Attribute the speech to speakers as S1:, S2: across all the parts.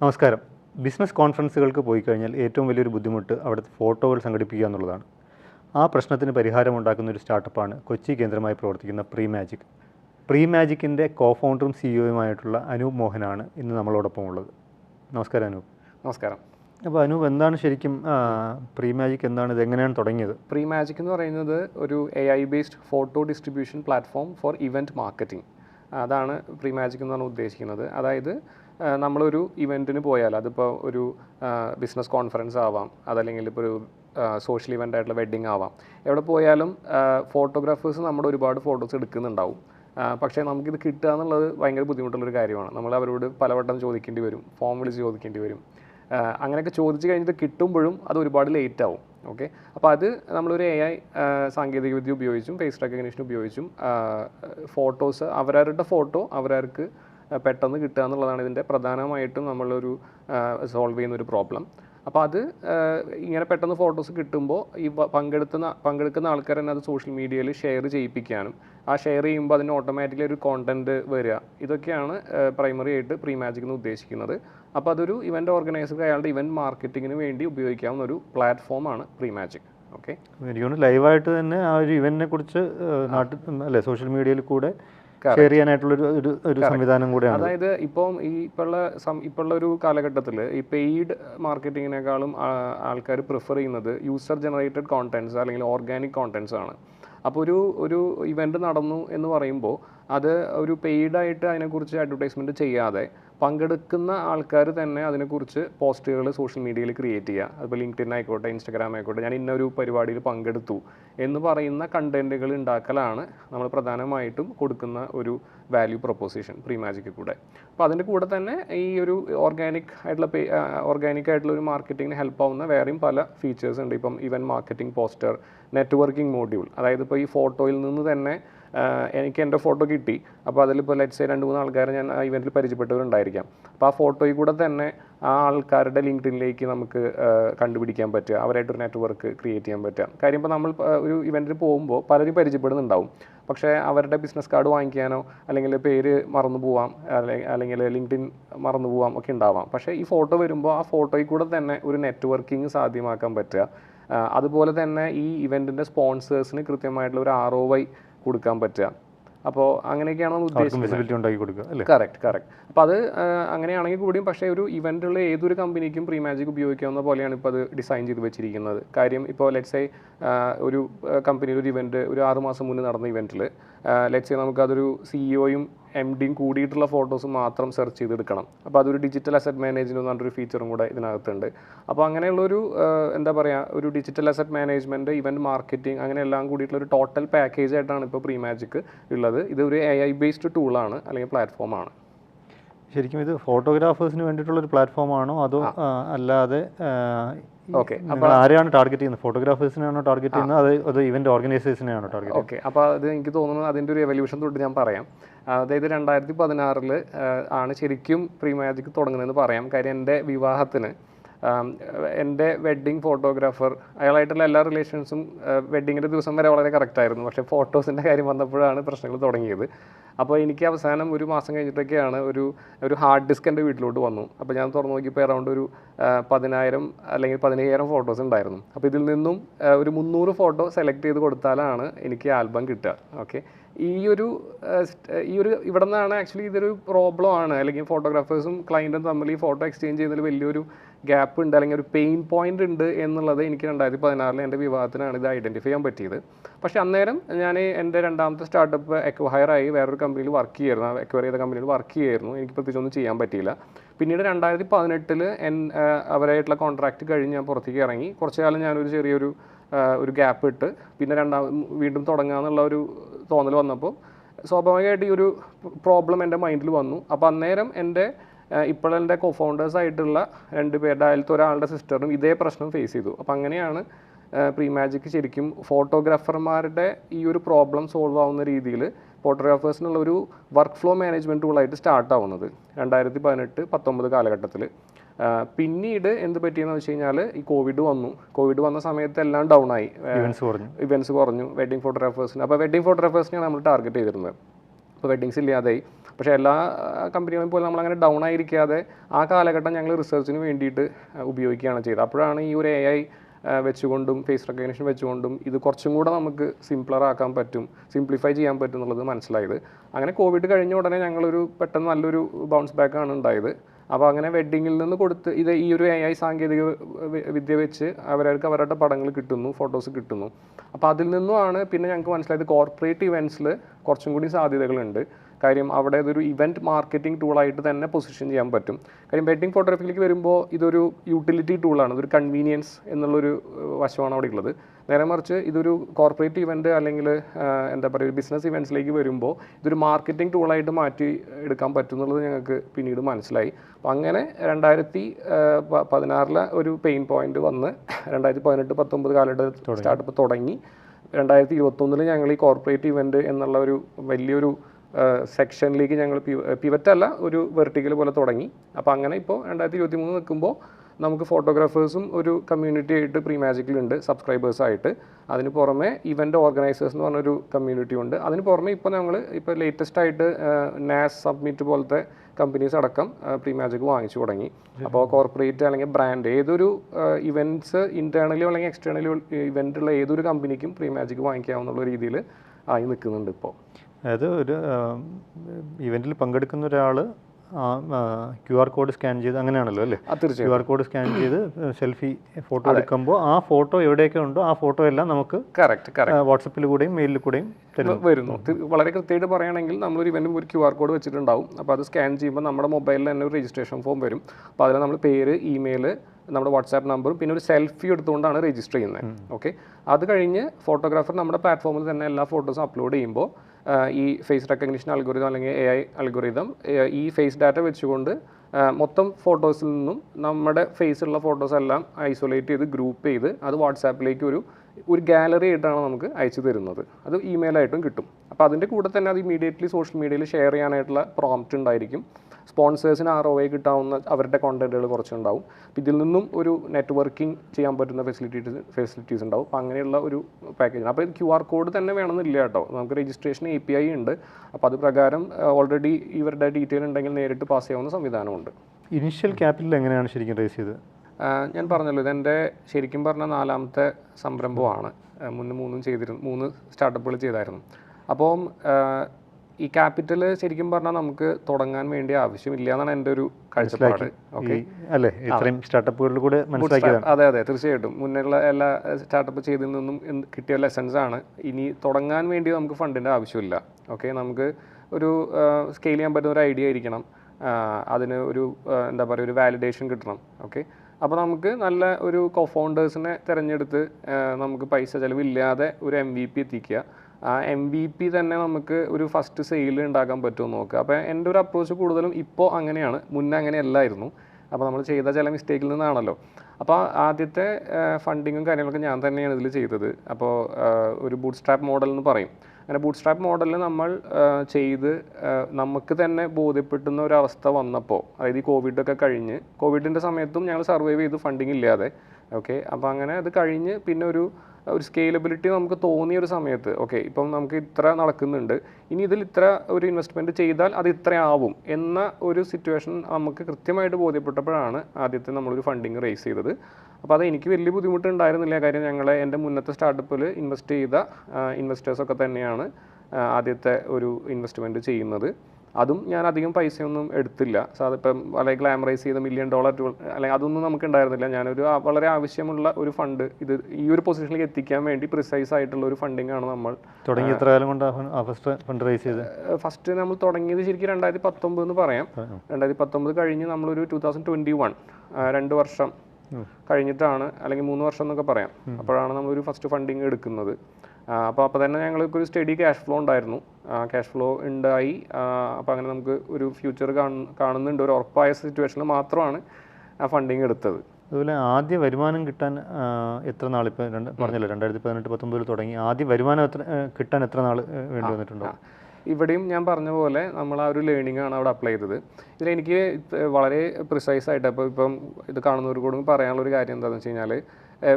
S1: നമസ്കാരം. ബിസിനസ് കോൺഫറൻസുകൾക്ക് പോയി കഴിഞ്ഞാൽ ഏറ്റവും വലിയൊരു ബുദ്ധിമുട്ട് അവിടുത്തെ ഫോട്ടോകൾ സംഘടിപ്പിക്കുക എന്നുള്ളതാണ്. ആ പ്രശ്നത്തിന് പരിഹാരമുണ്ടാക്കുന്ന ഒരു സ്റ്റാർട്ടപ്പാണ് കൊച്ചി കേന്ദ്രമായി പ്രവർത്തിക്കുന്ന പ്രീ മാജിക് പ്രീ മാജിക്കിന്റെ കോ ഫൗണ്ടറും സിഇഒയുമായിട്ടുള്ള അനൂപ് മോഹനാണ് ഇന്ന് നമ്മളോടൊപ്പം ഉള്ളത് നമസ്കാരം അനൂപ്.
S2: നമസ്കാരം.
S1: അപ്പോൾ അനൂപ് എന്താണ് ശരിക്കും പ്രീ മാജിക് എന്താണ് ഇത് എങ്ങനെയാണ് തുടങ്ങിയത്?
S2: പ്രീ മാജിക് എന്ന് പറയുന്നത് ഒരു A I based photo distribution platform for event marketing അതാണ് പ്രീ മാജിക് എന്നാണ് ഉദ്ദേശിക്കുന്നത്. അതായത് നമ്മളൊരു ഇവന്റിന് പോയാൽ അതിപ്പോൾ ഒരു ബിസിനസ് കോൺഫറൻസ് ആവാം അതല്ലെങ്കിൽ ഇപ്പോൾ ഒരു സോഷ്യൽ ഇവന്റ് ആയിട്ടുള്ള വെഡ്ഡിങ് ആവാം. എവിടെ പോയാലും ഫോട്ടോഗ്രാഫേഴ്സ് നമ്മുടെ ഒരുപാട് ഫോട്ടോസ് എടുക്കുന്നുണ്ടാവും. പക്ഷേ നമുക്കിത് കിട്ടുക എന്നുള്ളത് ഭയങ്കര ബുദ്ധിമുട്ടുള്ളൊരു കാര്യമാണ്. നമ്മൾ അവരോട് പലവട്ടം ചോദിക്കേണ്ടി വരും ഫോം വിളിച്ച് ചോദിക്കേണ്ടി വരും. അങ്ങനെയൊക്കെ ചോദിച്ച് കഴിഞ്ഞിട്ട് കിട്ടുമ്പോഴും അത് ഒരുപാട് ലേറ്റ് ആവും ഓക്കെ അപ്പോൾ അത് നമ്മളൊരു എ ഐ സാങ്കേതികവിദ്യ ഉപയോഗിച്ചും ഫേസ് റെക്കഗ്നേഷൻ ഉപയോഗിച്ചും ഫോട്ടോസ് അവരവരുടെ ഫോട്ടോ അവരവർക്ക് പെട്ടെന്ന് കിട്ടുക എന്നുള്ളതാണ് ഇതിന്റെ പ്രധാനമായിട്ടും നമ്മളൊരു സോൾവ് ചെയ്യുന്ന ഒരു പ്രോബ്ലം അപ്പോൾ അത് ഇങ്ങനെ പെട്ടെന്ന് ഫോട്ടോസ് കിട്ടുമ്പോൾ ഈ പ- പങ്കെടുക്കുന്ന ആൾക്കാർ തന്നെ അത് സോഷ്യൽ മീഡിയയിൽ ഷെയർ ചെയ്യിപ്പിക്കാനും ആ ഷെയർ ചെയ്യുമ്പോൾ അതിന് ഓട്ടോമാറ്റിക്കലി ഒരു കോണ്ടന്റ് വരിക. ഇതൊക്കെയാണ് പ്രൈമറി ആയിട്ട് പ്രീ മാജിക് എന്ന് ഉദ്ദേശിക്കുന്നത്. അപ്പോൾ അതൊരു ഇവന്റ് ഓർഗനൈസർ അയാളുടെ ഇവന്റ് മാർക്കറ്റിങ്ങിന് വേണ്ടി ഉപയോഗിക്കാവുന്ന ഒരു പ്ലാറ്റ്ഫോമാണ് പ്രീ മാജിക് ഓക്കെ
S1: ലൈവായിട്ട് തന്നെ ആ ഒരു ഇവന്റിനെ കുറിച്ച് നാട്ടിൽ അല്ലെ സോഷ്യൽ മീഡിയയിൽ കൂടെ ഷെയർ ചെയ്യാനായിട്ടുള്ളൊരു ഒരു ഒരു സംവിധാനം കൂടെയാണ്.
S2: അതായത് ഇപ്പം ഈ ഇപ്പോഴുള്ള ഇപ്പോഴുള്ള ഒരു കാലഘട്ടത്തിൽ ഈ പെയ്ഡ് മാർക്കറ്റിങ്ങിനേക്കാളും ആൾക്കാർ പ്രിഫർ ചെയ്യുന്നത് യൂസർ ജനറേറ്റഡ് കോണ്ടന്റ്സ് അല്ലെങ്കിൽ ഓർഗാനിക് കോണ്ടന്റ്സ് ആണ്. അപ്പോൾ ഒരു ഒരു ഇവന്റ് നടന്നു എന്ന് പറയുമ്പോൾ അത് ഒരു പെയ്ഡായിട്ട് അതിനെക്കുറിച്ച് അഡ്വർടൈസ്മെന്റ് ചെയ്യാതെ പങ്കെടുക്കുന്ന ആൾക്കാർ തന്നെ അതിനെക്കുറിച്ച് പോസ്റ്റുകൾ സോഷ്യൽ മീഡിയയിൽ ക്രിയേറ്റ് ചെയ്യുക. അതിപ്പോൾ ലിങ്ക്ഡിൻ ആയിക്കോട്ടെ ഇൻസ്റ്റാഗ്രാം ആയിക്കോട്ടെ ഞാൻ ഇന്നൊരു പരിപാടിയിൽ പങ്കെടുത്തു എന്ന് പറയുന്ന കണ്ടന്റുകൾ ഉണ്ടാക്കലാണ് നമ്മൾ പ്രധാനമായിട്ടും കൊടുക്കുന്ന ഒരു വാല്യൂ പ്രൊപ്പോസിഷൻ പ്രീ മാജിക്കിൽ കൂടെ. അപ്പോൾ അതിന്റെ കൂടെ തന്നെ ഈ ഒരു ഓർഗാനിക് ആയിട്ടുള്ള പേ ഓർഗാനിക് ആയിട്ടുള്ള ഒരു മാർക്കറ്റിങ്ങിന് ഹെൽപ്പ് ആവുന്ന വേറെയും പല ഫീച്ചേഴ്സ് ഉണ്ട്. ഇപ്പം ഇവൻ മാർക്കറ്റിംഗ് പോസ്റ്റർ നെറ്റ്വർക്കിംഗ് മോഡ്യൂൾ അതായത് ഇപ്പോൾ ഈ ഫോട്ടോയിൽ നിന്ന് തന്നെ എനിക്ക് എന്റെ ഫോട്ടോ കിട്ടി. അപ്പോൾ അതിലിപ്പോൾ ലെറ്റ്സ് രണ്ട് മൂന്ന് ആൾക്കാരെ ഞാൻ ആ ഇവന്റിൽ പരിചയപ്പെട്ടവരുണ്ടായിരിക്കാം. അപ്പോൾ ആ ഫോട്ടോയിൽ കൂടെ തന്നെ ആ ആൾക്കാരുടെ ലിങ്ക്ഡിനിലേക്ക് നമുക്ക് കണ്ടുപിടിക്കാൻ പറ്റുക. അവരായിട്ടൊരു നെറ്റ്വർക്ക് ക്രിയേറ്റ് ചെയ്യാൻ പറ്റുക. കാര്യം ഇപ്പോൾ നമ്മൾ ഒരു ഇവന്റിൽ പോകുമ്പോൾ പലരും പരിചയപ്പെടുന്നുണ്ടാവും. പക്ഷേ അവരുടെ ബിസിനസ് കാർഡ് വാങ്ങിക്കാനോ അല്ലെങ്കിൽ പേര് മറന്നു പോവാം അല്ലെങ്കിൽ ലിങ്ക്ഡിൻ മറന്നു പോവാം ഒക്കെ ഉണ്ടാവാം. പക്ഷേ ഈ ഫോട്ടോ വരുമ്പോൾ ആ ഫോട്ടോയിൽ കൂടെ തന്നെ ഒരു നെറ്റ്വർക്കിംഗ് സാധ്യമാക്കാൻ പറ്റുക. അതുപോലെ തന്നെ ഈ ഇവന്റിന്റെ സ്പോൺസേഴ്സിന് കൃത്യമായിട്ടുള്ള ഒരു ആർ ഒ വൈ കൊടുക്കാൻ പറ്റുക. അപ്പോൾ അങ്ങനെയൊക്കെയാണ് നമ്മൾ ഉദ്ദേശിക്കുന്നത്. കറക്റ്റ് കറക്റ്റ് അപ്പോൾ അത് അങ്ങനെയാണെങ്കിൽ കൂടിയും പക്ഷേ ഒരു ഇവന്റുള്ള ഏതൊരു കമ്പനിക്കും പ്രീ മാജിക് ഉപയോഗിക്കാവുന്ന പോലെയാണ് ഇപ്പോൾ അത് ഡിസൈൻ ചെയ്ത് വെച്ചിരിക്കുന്നത്. കാര്യം ഇപ്പോൾ ലെറ്റ്സ് ഒരു കമ്പനിയിൽ ഒരു ഇവന്റ് ഒരു ആറുമാസം മുന്നേ നടന്ന ഇവന്റിൽ ലെറ്റ്സ് നമുക്കതൊരു സിഇഒയും എം ഡിയും കൂടിയിട്ടുള്ള ഫോട്ടോസ് മാത്രം സെർച്ച് ചെയ്തെടുക്കണം. അപ്പോൾ അതൊരു ഡിജിറ്റൽ അസറ്റ് മാനേജ്മെന്റ് എന്ന് പറഞ്ഞൊരു ഫീച്ചറും കൂടെ ഇതിനകത്തുണ്ട്. അപ്പോൾ അങ്ങനെയുള്ളൊരു എന്താ പറയുക ഒരു digital asset management event marketing അങ്ങനെ എല്ലാം കൂടിയിട്ടുള്ള ഒരു ടോട്ടൽ പാക്കേജ് ആയിട്ടാണ് ഇപ്പോൾ പ്രീ മാജിക് ഉള്ളത്. ഇത് ഒരു എ ഐ ബേസ്ഡ് ടൂളാണ് അല്ലെങ്കിൽ പ്ലാറ്റ്ഫോമാണ്
S1: ശരിക്കും ഇത് ഫോട്ടോഗ്രാഫേഴ്സിന് വേണ്ടിയിട്ടുള്ള ഒരു പ്ലാറ്റ്ഫോം ആണോ? അതോ അല്ലാതെ
S2: ഓക്കെ
S1: അപ്പോൾ ആരെയാണ് ടാർഗറ്റ് ചെയ്യുന്നത്? ഫോട്ടോഗ്രാഫേഴ്സിനാണോ ടാർഗറ്റ് ചെയ്യുന്നത്? അത് അത് ഇവന്റ് ഓർഗനൈസേഴ്സിനെയാണോ ടാർഗറ്റ്
S2: ഓക്കെ അപ്പോൾ അത് എനിക്ക് തോന്നുന്നത് അതിന്റെ ഒരു എവല്യൂഷൻ തൊട്ട് ഞാൻ പറയാം. അതായത് രണ്ടായിരത്തി പതിനാറിൽ ആണ് ശരിക്കും പ്രീ മാജിക് തുടങ്ങുന്നതെന്ന് പറയാം. കാര്യം എന്റെ വിവാഹത്തിന് എന്റെ വെഡ്ഡിങ് ഫോട്ടോഗ്രാഫർ അയാളായിട്ടുള്ള എല്ലാ റിലേഷൻസും വെഡ്ഡിങ്ങിന്റെ ദിവസം വരെ വളരെ കറക്റ്റായിരുന്നു പക്ഷേ ഫോട്ടോസിന്റെ കാര്യം വന്നപ്പോഴാണ് പ്രശ്നങ്ങൾ തുടങ്ങിയത്. അപ്പോൾ എനിക്ക് അവസാനം ഒരു മാസം കഴിഞ്ഞിട്ടൊക്കെയാണ് ഒരു ഒരു ഹാർഡ് ഡിസ്ക് എന്റെ വീട്ടിലോട്ട് വന്നു. അപ്പോൾ ഞാൻ തുറന്നു നോക്കിയപ്പോൾ അറൗണ്ട് ഒരു പതിനായിരം അല്ലെങ്കിൽ പതിനയ്യായിരം ഫോട്ടോസ് ഉണ്ടായിരുന്നു. അപ്പോൾ ഇതിൽ നിന്നും ഒരു മുന്നൂറ് ഫോട്ടോ സെലക്ട് ചെയ്ത് കൊടുത്താലാണ് എനിക്ക് ആൽബം കിട്ടുക. ഓക്കെ ഈ ഒരു ഈ ഒരു ഇവിടെ നിന്നാണ് ആക്ച്വലി ഇതൊരു പ്രോബ്ലം ആണ്. അല്ലെങ്കിൽ ഫോട്ടോഗ്രാഫേഴ്സും ക്ലയന്റും തമ്മിൽ ഈ ഫോട്ടോ എക്സ്ചേഞ്ച് ചെയ്യുന്നതിൽ വലിയൊരു ഗ്യാപ്പ് ഉണ്ട്. അല്ലെങ്കിൽ ഒരു പെയിൻ പോയിന്റ് ഉണ്ട് എന്നുള്ളത് എനിക്ക് രണ്ടായിരത്തി പതിനാറിൽ എന്റെ വിവാഹത്തിനാണ് ഇത് ഐഡന്റിഫൈ ചെയ്യാൻ പറ്റിയത്. പക്ഷേ അന്നേരം ഞാൻ എന്റെ രണ്ടാമത്തെ സ്റ്റാർട്ടപ്പ് എക്വയറായി വേറൊരു കമ്പനിയിൽ വർക്ക് ചെയ്യായിരുന്നു എക്വയർ ചെയ്ത കമ്പനിയിൽ വർക്ക് ചെയ്യായിരുന്നു എനിക്ക് പ്രത്യേകിച്ച് ഒന്നും ചെയ്യാൻ പറ്റിയില്ല. പിന്നീട് രണ്ടായിരത്തി പതിനെട്ടിൽ എൻ അവരായിട്ടുള്ള കോൺട്രാക്റ്റ് കഴിഞ്ഞ് ഞാൻ പുറത്തേക്ക് ഇറങ്ങി. കുറച്ച് കാലം ഞാനൊരു ചെറിയൊരു ഒരു ഗ്യാപ്പ് ഇട്ട് പിന്നെ രണ്ടാം വീണ്ടും തുടങ്ങാമെന്നുള്ള ഒരു തോന്നൽ വന്നപ്പോൾ സ്വാഭാവികമായിട്ട് ഈ ഒരു പ്രോബ്ലം എന്റെ മൈൻഡിൽ വന്നു. അപ്പോൾ അന്നേരം എന്റെ ഇപ്പോൾ എന്റെ കോ ആയിട്ടുള്ള രണ്ട് പേരുടെ അതിലത്തെ ഒരാളുടെ സിസ്റ്ററും ഇതേ പ്രശ്നം ഫേസ് ചെയ്തു. അപ്പോൾ അങ്ങനെയാണ് പ്രീ മാജിക് ശരിക്കും ഫോട്ടോഗ്രാഫർമാരുടെ ഈ ഒരു പ്രോബ്ലം സോൾവ് ആവുന്ന രീതിയിൽ ഫോട്ടോഗ്രാഫേഴ്സിനുള്ള ഒരു വർക്ക് ഫ്ലോ മാനേജ്മെന്റ് ടൂളായിട്ട് സ്റ്റാർട്ട് ആവുന്നത്. രണ്ടായിരത്തി പതിനെട്ട് പത്തൊമ്പത് കാലഘട്ടത്തിൽ പിന്നീട് എന്ത് പറ്റിയെന്ന് വെച്ച് കഴിഞ്ഞാൽ ഈ കോവിഡ് വന്നു. കോവിഡ് വന്ന സമയത്ത് എല്ലാം ഡൗൺ ആയി.
S1: ഇവന്റ്സ് കുറഞ്ഞു.
S2: ഇവൻസ് കുറഞ്ഞു. വെഡിങ് ഫോട്ടോഗ്രാഫേഴ്സിന് അപ്പോൾ വെഡിങ് ഫോട്ടോഗ്രാഫേഴ്സിനെയാണ് നമ്മൾ ടാർഗറ്റ് ചെയ്തിരുന്നത്. അപ്പോൾ വെഡിങ്സ് ഇല്ലാതായി. പക്ഷേ എല്ലാ കമ്പനികളും പോലും നമ്മളങ്ങനെ ഡൗൺ ആയിരിക്കാതെ ആ കാലഘട്ടം ഞങ്ങൾ റിസർച്ചിന് വേണ്ടിയിട്ട് ഉപയോഗിക്കുകയാണ് ചെയ്തത്. അപ്പോഴാണ് ഈ ഒരു എ ഐ വെച്ചുകൊണ്ടും ഫേസ് റെക്കഗ്നേഷൻ വെച്ചുകൊണ്ടും ഇത് കുറച്ചും കൂടെ നമുക്ക് സിംപ്ലർ ആക്കാൻ പറ്റും സിംപ്ലിഫൈ ചെയ്യാൻ പറ്റും എന്നുള്ളത് മനസ്സിലായത്. അങ്ങനെ കോവിഡ് കഴിഞ്ഞ ഉടനെ ഞങ്ങളൊരു പെട്ടെന്ന് നല്ലൊരു ബൗൺസ് ബാക്കാണ് ഉണ്ടായത്. അപ്പോൾ അങ്ങനെ വെഡ്ഡിങ്ങിൽ നിന്ന് കൊടുത്ത് ഇത് ഈ ഒരു എ ഐ സാങ്കേതിക വിദ്യ വെച്ച് അവർക്ക് അവരുടെ പടങ്ങൾ കിട്ടുന്നു ഫോട്ടോസ് കിട്ടുന്നു. അപ്പോൾ അതിൽ നിന്നുമാണ് പിന്നെ ഞങ്ങൾക്ക് മനസ്സിലായത് കോർപ്പറേറ്റ് ഇവന്റ്സിൽ കുറച്ചും കൂടി സാധ്യതകളുണ്ട്. കാര്യം അവിടെ ഇതൊരു ഇവന്റ് മാർക്കറ്റിംഗ് ടൂളായിട്ട് തന്നെ പൊസിഷൻ ചെയ്യാൻ പറ്റും. കാര്യം വെഡ്ഡിംഗ് ഫോട്ടോഗ്രാഫിയിലേക്ക് വരുമ്പോൾ ഇതൊരു യൂട്ടിലിറ്റി ടൂളാണ് ഇതൊരു കൺവീനിയൻസ് എന്നുള്ളൊരു വശമാണ് അവിടെ ഉള്ളത്. നേരെ മറിച്ച് ഇതൊരു കോർപ്പറേറ്റ് ഇവന്റ് അല്ലെങ്കിൽ എന്താ പറയുക ബിസിനസ് ഇവന്റ്സിലേക്ക് വരുമ്പോൾ ഇതൊരു മാർക്കറ്റിംഗ് ടൂളായിട്ട് മാറ്റി എടുക്കാൻ പറ്റുന്നുള്ളത് ഞങ്ങൾക്ക് പിന്നീട് മനസ്സിലായി. അപ്പോൾ അങ്ങനെ രണ്ടായിരത്തി പതിനാറിലെ ഒരു പെയിൻ പോയിന്റ് വന്ന് രണ്ടായിരത്തി പതിനെട്ട് പത്തൊമ്പത് കാലഘട്ടത്തിൽ സ്റ്റാർട്ടപ്പ് തുടങ്ങി. രണ്ടായിരത്തി ഇരുപത്തൊന്നിൽ ഞങ്ങൾ ഈ കോർപ്പറേറ്റ് ഇവന്റ് എന്നുള്ള ഒരു വലിയൊരു സെക്ഷനിലേക്ക് ഞങ്ങൾ പിവറ്റ് അല്ല ഒരു വെർട്ടിക്കൽ പോലെ തുടങ്ങി. അപ്പോൾ അങ്ങനെ ഇപ്പോൾ രണ്ടായിരത്തി ഇരുപത്തി മൂന്ന് നിൽക്കുമ്പോൾ നമുക്ക് ഫോട്ടോഗ്രാഫേഴ്സും ഒരു കമ്മ്യൂണിറ്റി ആയിട്ട് പ്രീ മാജിക്കിലുണ്ട് സബ്സ്ക്രൈബേഴ്സായിട്ട് അതിന് പുറമെ ഇവന്റ് ഓർഗനൈസേഴ്സ് എന്ന് പറഞ്ഞൊരു കമ്മ്യൂണിറ്റി ഉണ്ട്. അതിന് പുറമെ ഇപ്പോൾ ഞങ്ങൾ ഇപ്പോൾ ലേറ്റസ്റ്റ് ആയിട്ട് നാസ് സബ്മിറ്റ് പോലത്തെ കമ്പനീസ് അടക്കം പ്രീ മാജിക് വാങ്ങിച്ചു തുടങ്ങി. അപ്പോൾ കോർപ്പറേറ്റ് അല്ലെങ്കിൽ ബ്രാൻഡ് ഏതൊരു ഇവന്റ്സ് ഇന്റേർണലിയോ അല്ലെങ്കിൽ എക്സ്റ്റേണലി ഇവന്റ് ഉള്ള ഏതൊരു കമ്പനിക്കും പ്രീ മാജിക് വാങ്ങിക്കാവുന്ന രീതിയിൽ ആയി നിൽക്കുന്നുണ്ട് ഇപ്പോൾ
S1: അതായത് ഒരു ഇവന്റിൽ പങ്കെടുക്കുന്ന ഒരാൾ ക്യു ആർ കോഡ് സ്കാൻ ചെയ്ത് അങ്ങനെയാണല്ലോ അല്ലേ?
S2: തീർച്ചയായും
S1: ക്യു ആർ കോഡ് സ്കാൻ ചെയ്ത് സെൽഫി ഫോട്ടോ എടുക്കുമ്പോൾ ആ ഫോട്ടോ എവിടെയൊക്കെ ഉണ്ടോ ആ ഫോട്ടോ എല്ലാം നമുക്ക്
S2: കറക്റ്റ് കറക്റ്റ്
S1: വാട്സപ്പിൽ കൂടെയും മെയിലിൽ കൂടെയും
S2: വരുന്നു. വളരെ കൃത്യമായിട്ട് പറയുകയാണെങ്കിൽ നമ്മളൊരു ഇവന്റും ഒരു ക്യു ആർ കോഡ് വെച്ചിട്ടുണ്ടാവും. അപ്പോൾ അത് സ്കാൻ ചെയ്യുമ്പോൾ നമ്മുടെ മൊബൈലിൽ തന്നെ ഒരു രജിസ്ട്രേഷൻ ഫോം വരും. അപ്പോൾ അതിൽ നമ്മൾ പേര് ഇമെയിൽ നമ്മുടെ വാട്സാപ്പ് നമ്പറും പിന്നെ ഒരു സെൽഫി എടുത്തുകൊണ്ടാണ് രജിസ്റ്റർ ചെയ്യുന്നത്. ഓക്കെ അത് കഴിഞ്ഞ് ഫോട്ടോഗ്രാഫർ നമ്മുടെ പ്ലാറ്റ്ഫോമിൽ തന്നെ എല്ലാ ഫോട്ടോസും അപ്ലോഡ് ചെയ്യുമ്പോൾ ഈ ഫേസ് റെക്കഗ്നിഷൻ അൽഗോറിതം അല്ലെങ്കിൽ എ ഐ അൽഗോറിതം ഈ ഫേസ് ഡാറ്റ വെച്ചുകൊണ്ട് മൊത്തം ഫോട്ടോസിൽ നിന്നും നമ്മുടെ ഫേസ് ഉള്ള ഫോട്ടോസ് എല്ലാം ഐസൊലേറ്റ് ചെയ്ത് ഗ്രൂപ്പ് ചെയ്ത് അത് വാട്സാപ്പിലേക്ക് ഒരു ഒരു ഗാലറി ആയിട്ടാണ് നമുക്ക് അയച്ചു തരുന്നത്. അത് ഇമെയിലായിട്ടും കിട്ടും. അപ്പോൾ അതിന്റെ കൂടെ തന്നെ അത് ഇമീഡിയറ്റ്ലി സോഷ്യൽ മീഡിയയിൽ ഷെയർ ചെയ്യാനായിട്ടുള്ള പ്രോംപ്റ്റ് ഉണ്ടായിരിക്കും. സ്പോൺസേഴ്സിന് ആർ ഒ ഐ കിട്ടാവുന്ന അവരുടെ കോണ്ടന്റുകൾ കുറച്ചുണ്ടാവും. അപ്പോൾ ഇതിൽ നിന്നും ഒരു നെറ്റ്വർക്കിംഗ് ചെയ്യാൻ പറ്റുന്ന ഫെസിലിറ്റീസ് ഫെസിലിറ്റീസ് ഉണ്ടാവും. അപ്പോൾ അങ്ങനെയുള്ള ഒരു പാക്കേജ് അപ്പോൾ ക്യു ആർ കോഡ് തന്നെ വേണമെന്നില്ല കേട്ടോ. നമുക്ക് രജിസ്ട്രേഷൻ എ പി ഐ ഉണ്ട്. അപ്പോൾ അത് പ്രകാരം ഓൾറെഡി ഇവരുടെ ഡീറ്റെയിൽ ഉണ്ടെങ്കിൽ നേരിട്ട് പാസ് ചെയ്യാവുന്ന സംവിധാനമുണ്ട്.
S1: ഇനിഷ്യൽ ക്യാപിറ്റൽ എങ്ങനെയാണ് ശരിക്കും റേസ് ചെയ്തത്?
S2: ഞാൻ പറഞ്ഞല്ലോ ഇതെന്റെ ശരിക്കും പറഞ്ഞ നാലാമത്തെ സംരംഭമാണ്. മുന്ന് മുന്നേ മൂന്നും ചെയ്തിരുന്നു മൂന്ന് സ്റ്റാർട്ടപ്പുകൾ ചെയ്തായിരുന്നു. അപ്പം ഈ ക്യാപിറ്റൽ ശരിക്കും പറഞ്ഞാൽ നമുക്ക് തുടങ്ങാൻ വേണ്ടി ആവശ്യമില്ല എന്നാണ് എന്റെ ഒരു കാഴ്ചപ്പാട്.
S1: ഓക്കെ അല്ലേ ഇത്രയും സ്റ്റാർട്ടപ്പുകളിൽ കൂടെ മനസ്സിലാക്കിയതാണ്.
S2: അതെ അതെ തീർച്ചയായിട്ടും. മുന്നേയുള്ള എല്ലാ സ്റ്റാർട്ടപ്പ് ചെയ്തിൽ നിന്നും കിട്ടിയ ലെസൺസ് ആണ്. ഇനി തുടങ്ങാൻ വേണ്ടി നമുക്ക് ഫണ്ടിന്റെ ആവശ്യമില്ല. ഓക്കെ നമുക്ക് ഒരു സ്കെയിൽ ചെയ്യാൻ പറ്റുന്ന ഒരു ഐഡിയ ആയിരിക്കണം. അതിന് ഒരു എന്താ പറയുക ഒരു വാലിഡേഷൻ കിട്ടണം. ഓക്കെ അപ്പോൾ നമുക്ക് നല്ല ഒരു കോഫൗണ്ടേഴ്സിനെ തിരഞ്ഞെടുത്ത് നമുക്ക് പൈസ ചിലവില്ലാതെ ഒരു എം വി പി എത്തിക്കുക. ആ എം വി പി തന്നെ നമുക്ക് ഒരു ഫസ്റ്റ് സെയിൽ ഉണ്ടാക്കാൻ പറ്റുമോ നോക്കുക. അപ്പോൾ എന്റെ ഒരു അപ്രോച്ച് കൂടുതലും ഇപ്പോൾ അങ്ങനെയാണ്. മുന്നേ അങ്ങനെയല്ലായിരുന്നു അപ്പോൾ നമ്മൾ ചെയ്ത ചില മിസ്റ്റേക്കിൽ നിന്നാണല്ലോ. അപ്പോൾ ആദ്യത്തെ ഫണ്ടിങ്ങും കാര്യങ്ങളൊക്കെ ഞാൻ തന്നെയാണ് ഇതിൽ ചെയ്തത്. അപ്പോൾ ഒരു ബൂട്ട് സ്ട്രാപ്പ് മോഡൽ എന്ന് പറയും. അങ്ങനെ ബൂട്ട് സ്ട്രാപ്പ് മോഡലിൽ നമ്മൾ ചെയ്ത് നമുക്ക് തന്നെ ബോധ്യപ്പെട്ടുന്ന ഒരു അവസ്ഥ വന്നപ്പോൾ അതായത് ഈ കോവിഡൊക്കെ കഴിഞ്ഞ് കോവിഡിന്റെ സമയത്തും ഞങ്ങൾ സർവൈവ് ചെയ്തു ഫണ്ടിങ് ഇല്ലാതെ ഓക്കെ അപ്പോൾ അങ്ങനെ അത് കഴിഞ്ഞ് പിന്നെ ഒരു ഒരു സ്കെയിലബിലിറ്റി നമുക്ക് തോന്നിയ ഒരു സമയത്ത് ഓക്കെ ഇപ്പം നമുക്ക് ഇത്ര നടക്കുന്നുണ്ട്. ഇനി ഇതിൽ ഇത്ര ഒരു ഇൻവെസ്റ്റ്മെന്റ് ചെയ്താൽ അത് ഇത്ര ആവും എന്ന ഒരു സിറ്റുവേഷൻ നമുക്ക് കൃത്യമായിട്ട് ബോധ്യപ്പെട്ടപ്പോഴാണ് ആദ്യത്തെ നമ്മളൊരു ഫണ്ടിങ് റേസ് ചെയ്തത്. അപ്പോൾ അത് എനിക്ക് വലിയ ബുദ്ധിമുട്ടുണ്ടായിരുന്നില്ല. കാര്യം ഞങ്ങളെ എന്റെ മുന്നത്തെ സ്റ്റാർട്ടപ്പിൽ ഇൻവെസ്റ്റ് ചെയ്ത ഇൻവെസ്റ്റേഴ്സൊക്കെ തന്നെയാണ് ആദ്യത്തെ ഒരു ഇൻവെസ്റ്റ്മെന്റ് ചെയ്യുന്നത്. അതും ഞാൻ അധികം പൈസയൊന്നും എടുത്തില്ല. സാധാ ഇപ്പം വളരെ ഗ്ലാമറൈസ് ചെയ്ത മില്യൺ ഡോളർ അല്ലെങ്കിൽ അതൊന്നും നമുക്ക് ഉണ്ടായിരുന്നില്ല ഞാനൊരു വളരെ ആവശ്യമുള്ള ഒരു ഫണ്ട് ഇത് ഈ ഒരു പൊസിഷനിലേക്ക് എത്തിക്കാൻ വേണ്ടി പ്രിസൈസ് ആയിട്ടുള്ള ഒരു ഫണ്ടിങ് ആണ് നമ്മൾ
S1: തുടങ്ങി എത്ര കാലം കൊണ്ട് ഫസ്റ്റ് ഫണ്ട് റൈസ് ചെയ്ത്
S2: ഫസ്റ്റ് നമ്മൾ തുടങ്ങിയത് ശരിക്കും രണ്ടായിരത്തി പത്തൊമ്പത് എന്ന് പറയാം. രണ്ടായിരത്തി പത്തൊമ്പത് കഴിഞ്ഞ് നമ്മളൊരു ടൂ തൗസൻഡ് ട്വന്റി വൺ രണ്ട് വർഷം കഴിഞ്ഞിട്ടാണ് അല്ലെങ്കിൽ മൂന്ന് വർഷം എന്നൊക്കെ പറയാം. അപ്പോഴാണ് നമ്മൾ ഒരു ഫസ്റ്റ് ഫണ്ടിങ് എടുക്കുന്നത് അപ്പോൾ അപ്പോൾ തന്നെ ഞങ്ങൾക്ക് ഒരു സ്റ്റഡി ക്യാഷ് ഫ്ലോ ഉണ്ടായിരുന്നു ക്യാഷ് ഫ്ലോ ഉണ്ടായി. അപ്പോൾ അങ്ങനെ നമുക്ക് ഒരു ഫ്യൂച്ചർ കാണുന്നുണ്ട്. ഒരു ഉറപ്പായ സിറ്റുവേഷനിൽ മാത്രമാണ് ആ ഫണ്ടിങ് എടുത്തത്.
S1: അതുപോലെ ആദ്യ വരുമാനം കിട്ടാൻ എത്ര നാൾ ഇപ്പോൾ രണ്ട് പറഞ്ഞല്ലോ രണ്ടായിരത്തി പതിനെട്ട് പത്തൊമ്പതിൽ തുടങ്ങി. ആദ്യ വരുമാനം എത്ര കിട്ടാൻ എത്ര നാൾ വേണ്ടി വന്നിട്ടുണ്ടോ?
S2: ഇവിടെയും ഞാൻ പറഞ്ഞ പോലെ നമ്മൾ ആ ഒരു ലേണിംഗ് ആണ് അവിടെ അപ്ലൈ ചെയ്തത്. ഇതിലെനിക്ക് വളരെ പ്രിസൈസ് ആയിട്ട് അപ്പോൾ ഇപ്പം ഇത് കാണുന്നവർക്കോടും കൂടെ പറയാനുള്ള ഒരു കാര്യം എന്താണെന്ന് വെച്ച് കഴിഞ്ഞാൽ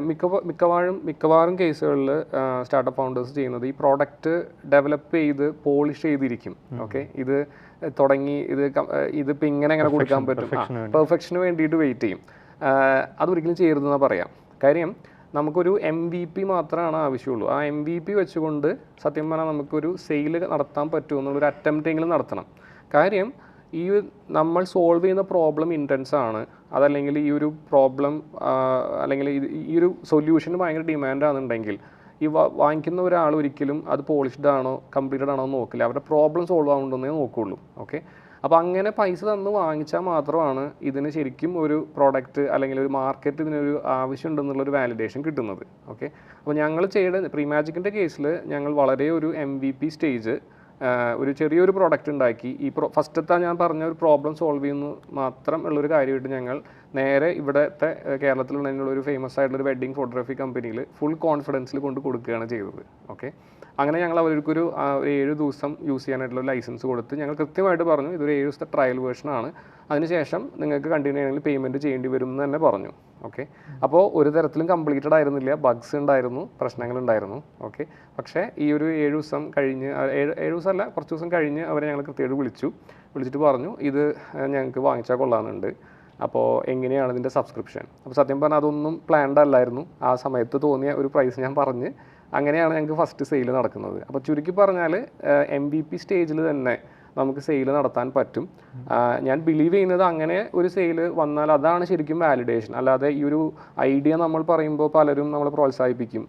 S2: മിക്ക മിക്കവാറും മിക്കവാറും കേസുകളിൽ സ്റ്റാർട്ടപ്പ് ഫൗണ്ടേഴ്സ് ചെയ്യുന്നത് ഈ പ്രോഡക്റ്റ് ഡെവലപ്പ് ചെയ്ത് പോളിഷ് ചെയ്തിരിക്കും. ഓക്കെ ഇത് തുടങ്ങി ഇത് ഇതിപ്പോൾ ഇങ്ങനെ എങ്ങനെ കൊടുക്കാൻ പറ്റും. പെർഫെക്ഷന് വേണ്ടിയിട്ട് വെയിറ്റ് ചെയ്യും. അതൊരിക്കലും ചെയ്യരുതെന്നാണ് പറയാം. കാര്യം നമുക്കൊരു എം വി പി മാത്രമാണ് ആവശ്യമുള്ളൂ. ആ എം വി പി വെച്ചുകൊണ്ട് സത്യം പറഞ്ഞാൽ നമുക്കൊരു സെയിൽ നടത്താൻ പറ്റുമെന്നുള്ളൊരു അറ്റംപ്റ്റെങ്കിലും നടത്തണം. കാര്യം ഈ നമ്മൾ സോൾവ് ചെയ്യുന്ന പ്രോബ്ലം ഇന്റൻസ് ആണ്. അതല്ലെങ്കിൽ ഈ ഒരു പ്രോബ്ലം അല്ലെങ്കിൽ ഈ ഒരു സൊല്യൂഷന് ഭയങ്കര ഡിമാൻഡാണെന്നുണ്ടെങ്കിൽ ഈ വാങ്ങിക്കുന്ന ഒരാൾ ഒരിക്കലും അത് പോളിഷ്ഡ് ആണോ കംപ്ലീറ്റഡ് ആണോ നോക്കില്ല. അവരുടെ പ്രോബ്ലം സോൾവ് ആവുന്നുണ്ടെന്നേ നോക്കുകയുള്ളൂ ഓക്കെ അപ്പോൾ അങ്ങനെ പൈസ തന്ന് വാങ്ങിച്ചാൽ മാത്രമാണ് ഇതിന് ശരിക്കും ഒരു പ്രോഡക്റ്റ് അല്ലെങ്കിൽ ഒരു മാർക്കറ്റ് ഇതിനൊരു ആവശ്യമുണ്ടെന്നുള്ളൊരു വാലിഡേഷൻ കിട്ടുന്നത്. ഓക്കെ അപ്പോൾ ഞങ്ങൾ ചെയ്യേണ്ട പ്രീമാജിക്കിന്റെ കേസിൽ ഞങ്ങൾ വളരെ ഒരു എം വി പി സ്റ്റേജ് ഒരു ചെറിയൊരു പ്രോഡക്റ്റ് ഉണ്ടാക്കി. ഈ പ്രോ ഫസ്റ്റത്തെ ഞാൻ പറഞ്ഞ ഒരു പ്രോബ്ലം സോൾവ് ചെയ്യുന്നു മാത്രം ഉള്ളൊരു കാര്യമായിട്ട് ഞങ്ങൾ നേരെ ഇവിടുത്തെ കേരളത്തിലുള്ള ഒരു ഫേമസ് ആയിട്ടുള്ള ഒരു വെഡ്ഡിങ് ഫോട്ടോഗ്രാഫി കമ്പനിയിൽ ഫുൾ കോൺഫിഡൻസിൽ കൊണ്ട് കൊടുക്കുകയാണ് ചെയ്തത്. ഓക്കെ അങ്ങനെ ഞങ്ങൾ അവർക്കൊരു ഒരു ഏഴ് ദിവസം യൂസ് ചെയ്യാനായിട്ടുള്ള ലൈസൻസ് കൊടുത്ത് ഞങ്ങൾ കൃത്യമായിട്ട് പറഞ്ഞു ഇതൊരു ഏഴ് ദിവസത്തെ ട്രയൽ വേർഷനാണ് അതിനുശേഷം നിങ്ങൾക്ക് കണ്ടിന്യൂ ആണെങ്കിൽ പേയ്മെന്റ് ചെയ്യേണ്ടി വരും എന്ന് തന്നെ പറഞ്ഞു. ഓക്കെ അപ്പോൾ ഒരു തരത്തിലും കംപ്ലീറ്റഡ് ആയിരുന്നില്ല. ബഗ്സ് ഉണ്ടായിരുന്നു പ്രശ്നങ്ങൾ ഉണ്ടായിരുന്നു ഓക്കെ പക്ഷേ ഈ ഒരു ഏഴ് ദിവസം കഴിഞ്ഞ് ഏഴ് ഏഴ് ദിവസമല്ല കുറച്ച് ദിവസം കഴിഞ്ഞ് അവരെ ഞങ്ങൾ കൃത്യമായിട്ട് വിളിച്ചു. വിളിച്ചിട്ട് പറഞ്ഞു ഇത് ഞങ്ങൾക്ക് വാങ്ങിച്ചാൽ കൊള്ളാമെന്നുണ്ട്. അപ്പോൾ എങ്ങനെയാണ് ഇതിന്റെ സബ്സ്ക്രിപ്ഷൻ അപ്പോൾ സത്യം പറഞ്ഞാൽ അതൊന്നും പ്ലാൻഡ് അല്ലായിരുന്നു. ആ സമയത്ത് തോന്നിയ ഒരു പ്രൈസ് ഞാൻ പറഞ്ഞ് അങ്ങനെയാണ് ഞങ്ങൾക്ക് ഫസ്റ്റ് സെയിൽ നടക്കുന്നത്. അപ്പോൾ ചുരുക്കി പറഞ്ഞാൽ എം ബി പി സ്റ്റേജിൽ തന്നെ നമുക്ക് സെയിൽ നടത്താൻ പറ്റും. ഞാൻ ബിലീവ് ചെയ്യുന്നത് അങ്ങനെ ഒരു സെയിൽ വന്നാൽ അതാണ് ശരിക്കും വാലിഡേഷൻ അല്ലാതെ ഈ ഒരു ഐഡിയ നമ്മൾ പറയുമ്പോൾ പലരും നമ്മളെ പ്രോത്സാഹിപ്പിക്കും.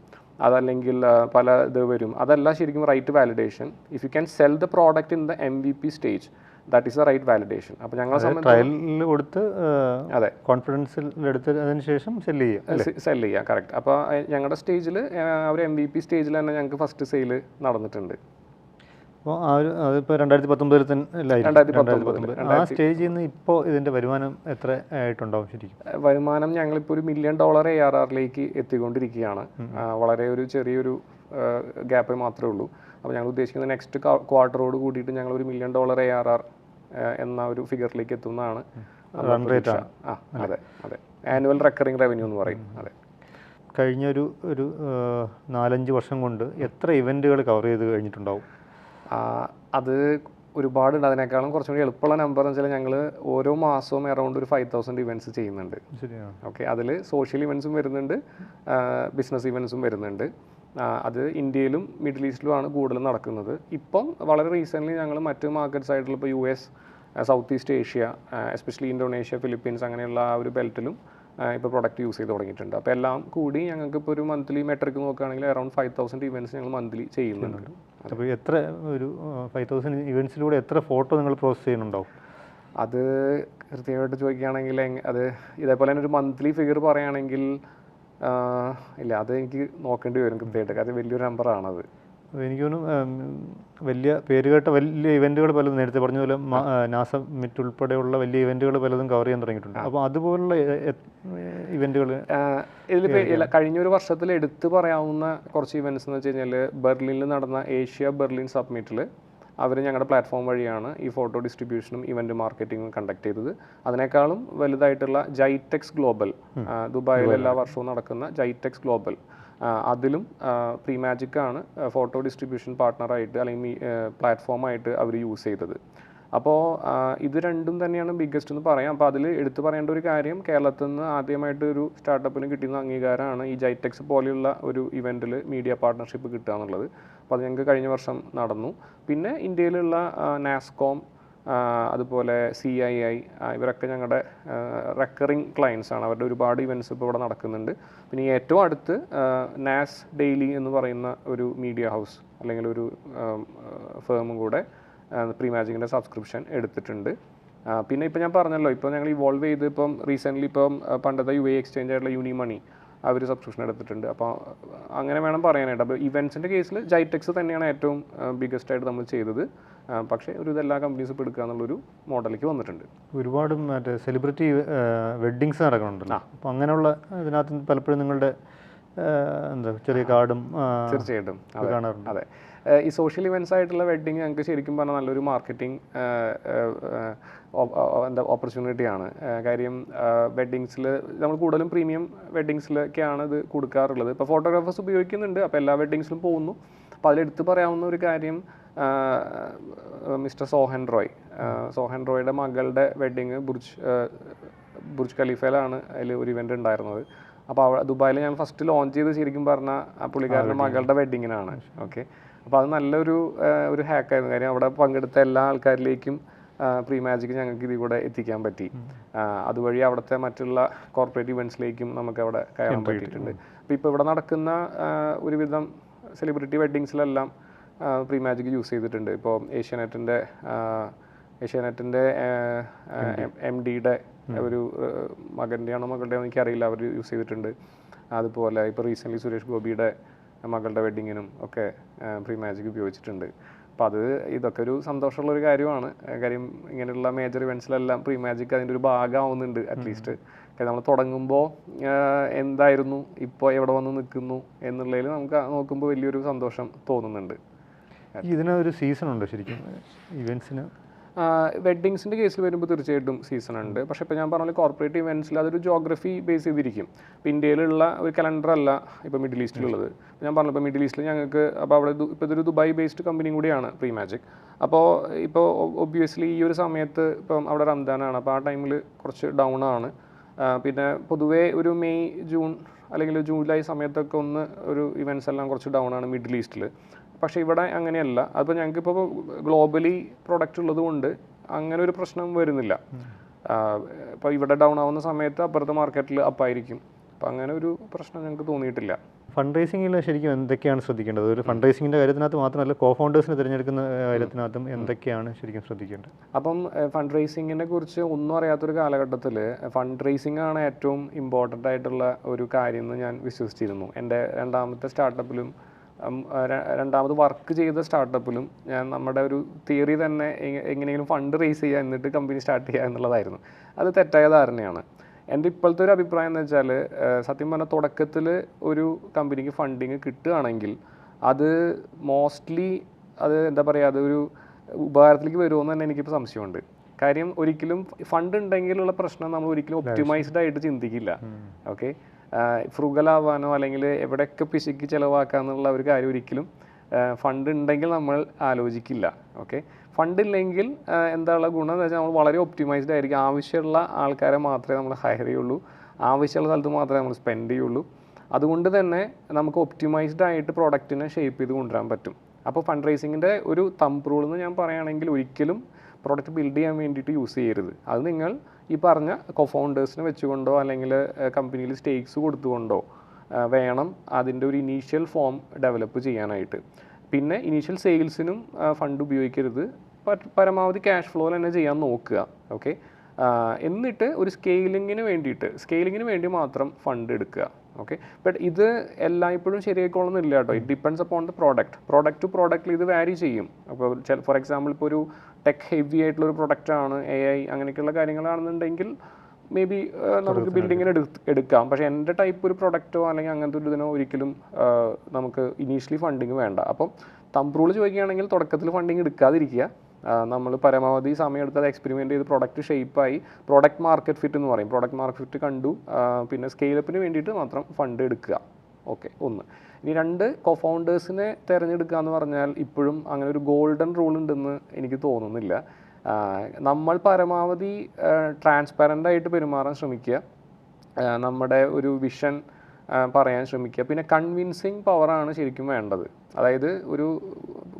S2: അതല്ലെങ്കിൽ പല ഇത് വരും. അതല്ല ശരിക്കും right validation if you can sell the product in the M V P stage that is the right validation അപ്പോൾ ഞങ്ങളെ
S1: ട്രയലിൽ കൊടുത്ത്
S2: അതെ.
S1: കോൺഫിഡൻസിൽ എടുത്ത് അതിന് ശേഷം സെല്ല് ചെയ്യുക
S2: സെൽ ചെയ്യാം കറക്റ്റ് അപ്പോൾ ഞങ്ങളുടെ സ്റ്റേജിൽ അവർ എം വി പി സ്റ്റേജിൽ തന്നെ ഞങ്ങൾക്ക് ഫസ്റ്റ് സെയിൽ നടന്നിട്ടുണ്ട്.
S1: അപ്പോൾ ആ ഒരു അതിപ്പോൾ രണ്ടായിരത്തി പത്തൊമ്പതിൽ തന്നെ ആ സ്റ്റേജിൽ നിന്ന് ഇപ്പോൾ ഇതിന്റെ വരുമാനം എത്ര ആയിട്ടുണ്ടാവും ശരിക്കും?
S2: വരുമാനം ഞങ്ങളിപ്പോൾ ഒരു മില്യൺ ഡോളർ എ ആർ ആറിലേക്ക് എത്തിക്കൊണ്ടിരിക്കുകയാണ്. വളരെ ഒരു ചെറിയൊരു ഗ്യാപ്പ് മാത്രമേ ഉള്ളൂ. അപ്പോൾ ഞങ്ങൾ ഉദ്ദേശിക്കുന്നത് നെക്സ്റ്റ് ക്വാർട്ടറോട് കൂടിയിട്ട് ഞങ്ങൾ ഒരു million dollar A R R എന്ന ഒരു ഫിഗറിലേക്ക് എത്തുന്നതാണ്. ആ അതെ അതെ. ആനുവൽ റെക്കറിംഗ് റവന്യൂ എന്ന് പറയും. അതെ.
S1: കഴിഞ്ഞ ഒരു ഒരു നാലഞ്ച് വർഷം കൊണ്ട് എത്ര ഇവന്റുകൾ കവർ ചെയ്ത് കഴിഞ്ഞിട്ടുണ്ടാവും?
S2: അത് ഒരുപാടുണ്ട് അതിനേക്കാളും കുറച്ചും കൂടി എളുപ്പമുള്ള നമ്പർ എന്ന് വെച്ചാൽ ഞങ്ങൾ ഓരോ മാസവും അറൗണ്ട് ഒരു ഫൈവ് തൗസൻഡ് ഇവന്റ്സ് ചെയ്യുന്നുണ്ട്. ഓക്കെ അതിൽ സോഷ്യൽ ഇവൻസും വരുന്നുണ്ട്. ബിസിനസ് ഇവൻസും വരുന്നുണ്ട്. അത് ഇന്ത്യയിലും മിഡിൽ ഈസ്റ്റിലുമാണ് കൂടുതലും നടക്കുന്നത്. ഇപ്പം വളരെ റീസെന്റ്ലി ഞങ്ങൾ മറ്റ് മാർക്കറ്റ്സ് ആയിട്ടുള്ള ഇപ്പോൾ U S South East Asia especially Indonesia Philippines അങ്ങനെയുള്ള ആ ഒരു ബെൽറ്റിലും ഇപ്പോൾ പ്രൊഡക്റ്റ് യൂസ് ചെയ്ത് തുടങ്ങിയിട്ടുണ്ട്. അപ്പോൾ എല്ലാം കൂടി ഞങ്ങൾക്ക് ഇപ്പോൾ ഒരു മന്ത്ലി മെട്രിക് നോക്കുകയാണെങ്കിൽ അറൗണ്ട് ഫൈവ് തൗസൻഡ് ഇവന്റ്സ് ഞങ്ങൾ മന്ത്ലി ചെയ്യുന്നുണ്ട്.
S1: അപ്പോൾ എത്ര ഒരു ഫൈവ് തൗസൻഡ് ഇവന്റ്സിലൂടെ എത്ര ഫോട്ടോ നിങ്ങൾ പ്രോസസ്സ് ചെയ്യുന്നുണ്ടാവും?
S2: അത് കൃത്യമായിട്ട് ചോദിക്കുകയാണെങ്കിൽ അത് ഇതേപോലെ തന്നെ ഒരു മന്ത്ലി ഫിഗർ പറയുകയാണെങ്കിൽ ഇല്ല അത് എനിക്ക് നോക്കേണ്ടി വരും കൃത്യമായിട്ട്. കാര്യം വലിയൊരു നമ്പറാണത്
S1: അത് എനിക്ക് തോന്നുന്നു വലിയ പേരുകേട്ട വലിയ ഇവന്റുകൾ പലതും നേരത്തെ പറഞ്ഞ പോലെ നാസ മിറ്റ് ഉൾപ്പെടെയുള്ള വലിയ ഇവന്റുകൾ പലതും കവർ ചെയ്യാൻ തുടങ്ങിയിട്ടുണ്ട്. അപ്പോൾ അതുപോലുള്ള ഇവന്റുകൾ
S2: ഇതിലിപ്പോൾ കഴിഞ്ഞൊരു വർഷത്തിൽ എടുത്തു പറയാവുന്ന കുറച്ച് ഇവന്റ്സ് എന്ന് വെച്ച് കഴിഞ്ഞാൽ ബെർലിനിൽ നടന്ന ഏഷ്യ ബെർലിൻ സബ്മിറ്റിൽ അവർ ഞങ്ങളുടെ പ്ലാറ്റ്ഫോം വഴിയാണ് ഈ ഫോട്ടോ ഡിസ്ട്രിബ്യൂഷനും ഇവന്റ് മാർക്കറ്റിങ്ങും കണ്ടക്ട് ചെയ്തത്. അതിനേക്കാളും വലുതായിട്ടുള്ള ജൈടെക്സ് ഗ്ലോബൽ ദുബായിൽ എല്ലാ വർഷവും നടക്കുന്ന ജൈടെക്സ് ഗ്ലോബൽ അതിലും പ്രീമാജിക് ആണ് ഫോട്ടോ ഡിസ്ട്രിബ്യൂഷൻ പാർട്ട്ണറായിട്ട് അല്ലെങ്കിൽ പ്ലാറ്റ്ഫോമായിട്ട് അവർ യൂസ് ചെയ്തത്. അപ്പോൾ ഇത് രണ്ടും തന്നെയാണ് ബിഗ്ഗസ്റ്റ് എന്ന് പറയാം. അപ്പോൾ അതിൽ എടുത്തു പറയേണ്ട ഒരു കാര്യം കേരളത്തിൽ നിന്ന് ആദ്യമായിട്ട് ഒരു സ്റ്റാർട്ടപ്പിന് കിട്ടുന്ന അംഗീകാരമാണ് ഈ ജൈടെക്സ് പോലെയുള്ള ഒരു ഇവന്റിൽ മീഡിയ പാർട്ട്ണർഷിപ്പ് കിട്ടുക എന്നുള്ളത്. അപ്പോൾ അത് ഞങ്ങൾക്ക് കഴിഞ്ഞ വർഷം നടന്നു. പിന്നെ ഇന്ത്യയിലുള്ള നാസ്കോം അതുപോലെ സി ഐ ഐ ഇവരൊക്കെ ഞങ്ങളുടെ റെക്കറിങ് ക്ലയൻസ് ആണ്. അവരുടെ ഒരുപാട് ഇവന്റ്സ് ഇപ്പോൾ ഇവിടെ നടക്കുന്നുണ്ട്. പിന്നെ ഏറ്റവും അടുത്ത് നാസ് ഡെയിലി എന്ന് പറയുന്ന ഒരു മീഡിയ ഹൗസ് അല്ലെങ്കിൽ ഒരു ഫേമും കൂടെ പ്രീ മാജിക്കിന്റെ സബ്സ്ക്രിപ്ഷൻ എടുത്തിട്ടുണ്ട്. പിന്നെ ഇപ്പോൾ ഞാൻ പറഞ്ഞല്ലോ ഇപ്പോൾ ഞങ്ങൾ ഇവോൾവ് ചെയ്ത് ഇപ്പം റീസെന്റ്ലി ഇപ്പം പണ്ടത്തെ യു എ എക്സ്ചേഞ്ച് ആയിട്ടുള്ള യൂണി മണി അവർ സബ്സ്ക്രിപ്ഷൻ എടുത്തിട്ടുണ്ട്. അപ്പോൾ അങ്ങനെ വേണം പറയാനായിട്ട്. അപ്പോൾ ഇവൻസിന്റെ കേസിൽ ജൈടെക്സ് തന്നെയാണ് ഏറ്റവും ബിഗ്ഗസ്റ്റ് ആയിട്ട് നമ്മൾ ചെയ്തത്. പക്ഷേ ഒരു ഇതെല്ലാ കമ്പനീസും ഇപ്പോൾ എടുക്കുക എന്നുള്ളൊരു മോഡലിലേക്ക് വന്നിട്ടുണ്ട്.
S1: ഒരുപാട് മറ്റേ സെലിബ്രിറ്റി വെഡ്ഡിങ്സ് നടക്കുന്നുണ്ടല്ലോ. അപ്പോൾ അങ്ങനെയുള്ള ഇതിനകത്ത് പലപ്പോഴും നിങ്ങളുടെ എന്താ ചെറിയ കാർഡും
S2: തീർച്ചയായിട്ടും. അതെ.
S1: കാണാറുണ്ട്.
S2: അതെ. ഈ സോഷ്യൽ ഇവന്റ്സ് ആയിട്ടുള്ള വെഡ്ഡിങ് ഞങ്ങൾക്ക് ശരിക്കും പറഞ്ഞാൽ നല്ലൊരു മാർക്കറ്റിംഗ് എന്താ ഓപ്പർച്യൂണിറ്റിയാണ് കാര്യം വെഡ്ഡിങ്സിൽ നമ്മൾ കൂടുതലും പ്രീമിയം വെഡ്ഡിങ്സിലൊക്കെയാണ് ഇത് കൊടുക്കാറുള്ളത്. ഇപ്പോൾ ഫോട്ടോഗ്രാഫേഴ്സ് ഉപയോഗിക്കുന്നുണ്ട് അപ്പോൾ എല്ലാ വെഡ്ഡിങ്സിലും പോകുന്നു. അപ്പോൾ അതിലെടുത്ത് പറയാവുന്ന ഒരു കാര്യം മിസ്റ്റർ സോഹൻ റോയ്. സോഹൻ റോയുടെ മകളുടെ വെഡ്ഡിങ് ബുർജ് ബുർജ് ഖലീഫയിലാണ് അതിൽ ഒരു ഇവന്റ് ഉണ്ടായിരുന്നത്. അപ്പോൾ അവിടെ ദുബായിൽ ഞാൻ ഫസ്റ്റ് ലോഞ്ച് ചെയ്ത് ശരിക്കും പറഞ്ഞാൽ ആ പുള്ളിക്കാരന്റെ മകളുടെ വെഡിങ്ങിനാണ് ഓക്കെ അപ്പോൾ അത് നല്ലൊരു ഒരു ഹാക്കായിരുന്നു കാര്യം അവിടെ പങ്കെടുത്ത എല്ലാ ആൾക്കാരിലേക്കും പ്രീ മാജിക് ഞങ്ങൾക്ക് ഇതിൽ കൂടെ എത്തിക്കാൻ പറ്റി. അതുവഴി അവിടുത്തെ മറ്റുള്ള കോർപ്പറേറ്റ് ഇവന്റ്സിലേക്കും നമുക്ക് അവിടെ കയറാൻ പറ്റിയിട്ടുണ്ട്. അപ്പോൾ ഇപ്പോൾ ഇവിടെ നടക്കുന്ന ഒരുവിധം സെലിബ്രിറ്റി വെഡ്ഡിങ്സിലെല്ലാം പ്രീ മാജിക് യൂസ് ചെയ്തിട്ടുണ്ട്. ഇപ്പോൾ ഏഷ്യാനെറ്റിന്റെ ഏഷ്യാനെറ്റിന്റെ എം ഡിയുടെ ഒരു മകന്റെയാണോ ആണോ എനിക്കറിയില്ല. അവർ യൂസ് ചെയ്തിട്ടുണ്ട്. അതുപോലെ ഇപ്പോൾ റീസെന്റ്ലി സുരേഷ് ഗോപിയുടെ മകളുടെ വെഡിങ്ങിനും ഒക്കെ പ്രീ മാജിക് ഉപയോഗിച്ചിട്ടുണ്ട്. അപ്പോൾ അത് ഇതൊക്കെ ഒരു സന്തോഷമുള്ള ഒരു കാര്യമാണ്. കാര്യം ഇങ്ങനെയുള്ള മേജർ ഇവൻസിലെല്ലാം പ്രീ മാജിക് അതിന്റെ ഒരു ഭാഗമാവുന്നുണ്ട് അറ്റ്ലീസ്റ്റ് കാര്യം നമ്മൾ തുടങ്ങുമ്പോൾ എന്തായിരുന്നു? ഇപ്പോൾ എവിടെ വന്ന് നിൽക്കുന്നു? എന്നുള്ളതിൽ നമുക്ക് നോക്കുമ്പോൾ വലിയൊരു സന്തോഷം തോന്നുന്നുണ്ട്.
S1: ഇതിനൊരു സീസൺ ഉണ്ടോ ശരിക്കും. ഇവൻസിന്
S2: വെഡ്ഡിങ്സിന്റെ കേസിൽ വരുമ്പോൾ തീർച്ചയായിട്ടും സീസൺ ഉണ്ട്. പക്ഷേ ഇപ്പോൾ ഞാൻ പറഞ്ഞ കോർപ്പറേറ്റ് ഇവന്റ്സിൽ അതൊരു ജോഗ്രഫി ബേസ് ചെയ്തിരിക്കും. ഇപ്പോൾ ഇന്ത്യയിലുള്ള ഒരു കലണ്ടർ അല്ല ഇപ്പോൾ മിഡിൽ ഈസ്റ്റിലുള്ളത് ഞാൻ പറഞ്ഞു ഇപ്പോൾ മിഡിൽ ഈസ്റ്റിൽ ഞങ്ങൾക്ക് അപ്പോൾ അവിടെ ഇപ്പോൾ ഇതൊരു ദുബായ് ബേസ്ഡ് കമ്പനിയും കൂടിയാണ് പ്രീ മാജിക് അപ്പോൾ ഇപ്പോൾ ഒബ്വിയസ്ലി ഈ ഒരു സമയത്ത് ഇപ്പം അവിടെ റംദാനാണ് അപ്പോൾ ആ ടൈമിൽ കുറച്ച് ഡൗൺ ആണ്. പിന്നെ പൊതുവേ ഒരു മെയ് ജൂൺ അല്ലെങ്കിൽ ജൂലൈ സമയത്തൊക്കെ ഒന്ന് ഒരു ഇവന്റ്സ് എല്ലാം കുറച്ച് ഡൗൺ ആണ് മിഡിൽ ഈസ്റ്റിൽ പക്ഷേ ഇവിടെ അങ്ങനെയല്ല. അപ്പോൾ ഞങ്ങൾക്ക് ഇപ്പോൾ ഗ്ലോബലി പ്രൊഡക്റ്റ് ഉള്ളത് കൊണ്ട് അങ്ങനെ ഒരു പ്രശ്നം വരുന്നില്ല. ഇപ്പോൾ ഇവിടെ ഡൗൺ ആവുന്ന സമയത്ത് അപ്പുറത്തെ മാർക്കറ്റിൽ അപ്പായിരിക്കും അപ്പോൾ അങ്ങനെ ഒരു പ്രശ്നം ഞങ്ങൾക്ക് തോന്നിയിട്ടില്ല.
S1: ഫണ്ട് റേസിംഗിൽ ശരിക്കും എന്തൊക്കെയാണ് ശ്രദ്ധിക്കേണ്ടത്? ഒരു ഫണ്ട് റേസിംഗിന്റെ കാര്യത്തിനകത്ത് മാത്രമല്ല കോ ഫൗണ്ടേഴ്സിനെ തിരഞ്ഞെടുക്കുന്ന കാര്യത്തിനകത്തും എന്തൊക്കെയാണ് ശരിക്കും ശ്രദ്ധിക്കേണ്ടത്?
S2: അപ്പം ഫണ്ട് റേസിങ്ങിനെ കുറിച്ച് ഒന്നും അറിയാത്തൊരു കാലഘട്ടത്തിൽ ഫണ്ട് റേസിംഗ് ആണ് ഏറ്റവും ഇമ്പോർട്ടന്റ് ആയിട്ടുള്ള ഒരു കാര്യം എന്ന് ഞാൻ വിശ്വസിച്ചിരുന്നു. എന്റെ രണ്ടാമത്തെ സ്റ്റാർട്ടപ്പിലും രണ്ടാമത് വർക്ക് ചെയ്ത സ്റ്റാർട്ടപ്പിലും ഞാൻ നമ്മുടെ ഒരു തിയറി തന്നെ എങ്ങ- എങ്ങനെയെങ്കിലും ഫണ്ട് റേസ് ചെയ്യുക എന്നിട്ട് കമ്പനി സ്റ്റാർട്ട് ചെയ്യുക എന്നുള്ളതായിരുന്നു. അത് തെറ്റായ ധാരണയാണ്. എന്റെ ഇപ്പോഴത്തെ ഒരു അഭിപ്രായം എന്ന് വെച്ചാൽ സത്യം പറഞ്ഞാൽ തുടക്കത്തിൽ ഒരു കമ്പനിക്ക് ഫണ്ടിങ് കിട്ടുകയാണെങ്കിൽ അത് മോസ്റ്റ്ലി അത് എന്താ പറയുക അതൊരു ഉപകാരത്തിലേക്ക് വരുമോ തന്നെ എനിക്കിപ്പോൾ സംശയമുണ്ട്. കാര്യം ഒരിക്കലും ഫണ്ട് ഉണ്ടെങ്കിലുള്ള പ്രശ്നം നമ്മൾ ഒരിക്കലും ഒപ്റ്റിമൈസ്ഡ് ആയിട്ട് ചിന്തിക്കില്ല. ഓക്കെ ഫ്രുഗലാവാനോ അല്ലെങ്കിൽ എവിടെയൊക്കെ പിശുക്കി ചിലവാക്കാന്നുള്ള ഒരു കാര്യം ഒരിക്കലും ഫണ്ട് ഉണ്ടെങ്കിൽ നമ്മൾ ആലോചിക്കില്ല. ഓക്കെ ഫണ്ട് ഇല്ലെങ്കിൽ എന്തായുള്ള ഗുണം എന്ന് വെച്ചാൽ നമ്മൾ വളരെ ഒപ്റ്റിമൈസ്ഡ് ആയിരിക്കും. ആവശ്യമുള്ള ആൾക്കാരെ മാത്രമേ നമ്മൾ ഹയർ ചെയ്യുള്ളൂ. ആവശ്യമുള്ള സ്ഥലത്ത് മാത്രമേ നമ്മൾ സ്പെൻഡ് ചെയ്യുള്ളൂ. അതുകൊണ്ട് തന്നെ നമുക്ക് ഒപ്റ്റിമൈസ്ഡ് ആയിട്ട് പ്രോഡക്റ്റിനെ ഷേപ്പ് ചെയ്ത് കൊണ്ടുവരാൻ പറ്റും. അപ്പോൾ ഫണ്ട് റേസിങ്ങിന്റെ ഒരു തമ്പ് റൂൾ എന്ന് ഞാൻ പറയുകയാണെങ്കിൽ ഒരിക്കലും പ്രോഡക്റ്റ് ബിൽഡ് ചെയ്യാൻ വേണ്ടിയിട്ട് യൂസ് ചെയ്യരുത്. അത് നിങ്ങൾ ഈ പറഞ്ഞ കൊഫൗണ്ടേഴ്സിനെ വെച്ചുകൊണ്ടോ അല്ലെങ്കിൽ കമ്പനിയിൽ സ്റ്റേക്സ് കൊടുത്തുകൊണ്ടോ വേണം അതിന്റെ ഒരു ഇനീഷ്യൽ ഫോം ഡെവലപ്പ് ചെയ്യാനായിട്ട്. പിന്നെ ഇനീഷ്യൽ സെയിൽസിനും ഫണ്ട് ഉപയോഗിക്കരുത്. പരമാവധി ക്യാഷ് ഫ്ലോ തന്നെ ചെയ്യാൻ നോക്കുക. ഓക്കെ എന്നിട്ട് ഒരു സ്കെയിലിങ്ങിന് വേണ്ടിയിട്ട് സ്കെയിലിങ്ങിന് വേണ്ടി മാത്രം ഫണ്ട് എടുക്കുക. ഓക്കെ ബട്ട് ഇത് എല്ലായ്പ്പോഴും ശരിയായിക്കോളുന്നില്ല കേട്ടോ it depends upon the product product to പ്രോഡക്റ്റിൽ ഇത് വാരി ചെയ്യും. അപ്പോൾ ഫോർ എക്സാമ്പിൾ ഇപ്പോൾ ഒരു ടെക് ഹെവി ആയിട്ടുള്ള ഒരു പ്രൊഡക്റ്റ് ആണ് എ ഐ അങ്ങനെയൊക്കെയുള്ള കാര്യങ്ങളാണെന്നുണ്ടെങ്കിൽ മേ ബി നമുക്ക് ബിൽഡിങ്ങിന് എടുക്കാം. പക്ഷേ എന്റെ ടൈപ്പ് ഒരു പ്രൊഡക്റ്റോ അല്ലെങ്കിൽ അങ്ങനത്തെ ഒരു ഇതിനോ ഒരിക്കലും നമുക്ക് ഇനീഷ്യലി ഫണ്ടിങ് വേണ്ട. അപ്പം തമ്പ്രൂൾ ചോദിക്കുകയാണെങ്കിൽ തുടക്കത്തിൽ ഫണ്ടിങ് എടുക്കാതിരിക്കുക. നമ്മൾ പരമാവധി സമയം എടുത്ത് അത് എക്സ്പെരിമെന്റ് ചെയ്ത് പ്രൊഡക്റ്റ് ഷേപ്പായി പ്രൊഡക്റ്റ് മാർക്കറ്റ് ഫിറ്റ് എന്ന് പറയും. പ്രൊഡക്റ്റ് മാർക്കറ്റ് ഫിറ്റ് കണ്ടു. പിന്നെ സ്കെയിലപ്പിന് വേണ്ടിയിട്ട് മാത്രം ഫണ്ട് എടുക്കുക. ഓക്കെ ഒന്ന്. ഇനി രണ്ട് കോഫൗണ്ടേഴ്സിനെ തിരഞ്ഞെടുക്കുക എന്ന് പറഞ്ഞാൽ ഇപ്പോഴും അങ്ങനെ ഒരു ഗോൾഡൻ റൂൾ ഉണ്ടെന്ന് എനിക്ക് തോന്നുന്നില്ല. നമ്മൾ പരമാവധി ട്രാൻസ്പെറന്റ് ആയിട്ട് പെരുമാറാൻ ശ്രമിക്കുക. നമ്മുടെ ഒരു വിഷൻ പറയാൻ ശ്രമിക്കുക. പിന്നെ കൺവിൻസിങ് പവറാണ് ശരിക്കും വേണ്ടത്. അതായത് ഒരു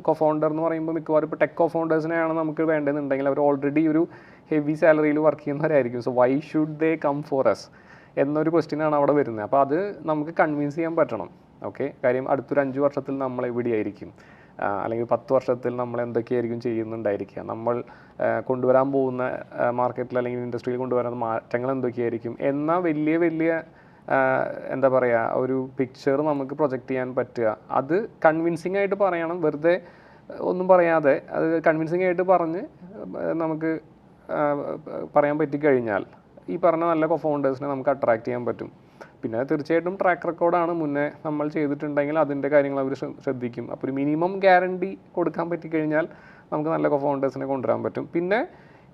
S2: കൊഫൗണ്ടർ എന്ന് പറയുമ്പോൾ മിക്കവാറും ഇപ്പോൾ ടെക് കൊഫൗണ്ടേഴ്സിനെയാണ് നമുക്ക് വേണ്ടതെന്നുണ്ടെങ്കിൽ അവർ ഓൾറെഡി ഒരു ഹെവി സാലറിയിൽ work ചെയ്യുന്നവരായിരിക്കും. So why should they come for us എന്നൊരു ക്വസ്റ്റിനാണ് അവിടെ വരുന്നത്. അപ്പോൾ അത് നമുക്ക് കൺവിൻസ് ചെയ്യാൻ പറ്റണം. ഓക്കെ കാര്യം അടുത്തൊരു അഞ്ച് വർഷത്തിൽ നമ്മൾ എവിടെയായിരിക്കും? അല്ലെങ്കിൽ പത്ത് വർഷത്തിൽ നമ്മൾ എന്തൊക്കെയായിരിക്കും ചെയ്യുന്നുണ്ടായിരിക്കുക? നമ്മൾ കൊണ്ടുവരാൻ പോകുന്ന മാർക്കറ്റിൽ അല്ലെങ്കിൽ ഇൻഡസ്ട്രിയിൽ കൊണ്ടുവരുന്ന മാറ്റങ്ങൾ എന്തൊക്കെയായിരിക്കും? എന്ന വലിയ വലിയ എന്താ പറയുക ഒരു പിക്ചർ നമുക്ക് പ്രൊജക്റ്റ് ചെയ്യാൻ പറ്റുക. അത് കൺവിൻസിംഗ് ആയിട്ട് പറയണം. വെറുതെ ഒന്നും പറയാതെ അത് കൺവിൻസിംഗ് ആയിട്ട് പറഞ്ഞ് നമുക്ക് പറയാൻ പറ്റിക്കഴിഞ്ഞാൽ ഈ പറഞ്ഞ നല്ല കൊഫൗണ്ടേഴ്സിനെ നമുക്ക് അട്രാക്ട് ചെയ്യാൻ പറ്റും. പിന്നെ തീർച്ചയായിട്ടും ട്രാക്ക് റെക്കോർഡാണ് മുന്നേ നമ്മൾ ചെയ്തിട്ടുണ്ടെങ്കിൽ അതിന്റെ കാര്യങ്ങൾ അവർ ശ്രദ്ധിക്കും. അപ്പോൾ ഒരു മിനിമം ഗ്യാരണ്ടി കൊടുക്കാൻ പറ്റിക്കഴിഞ്ഞാൽ നമുക്ക് നല്ല കോഫൗണ്ടേഴ്സിനെ കൊണ്ടുവരാൻ പറ്റും. പിന്നെ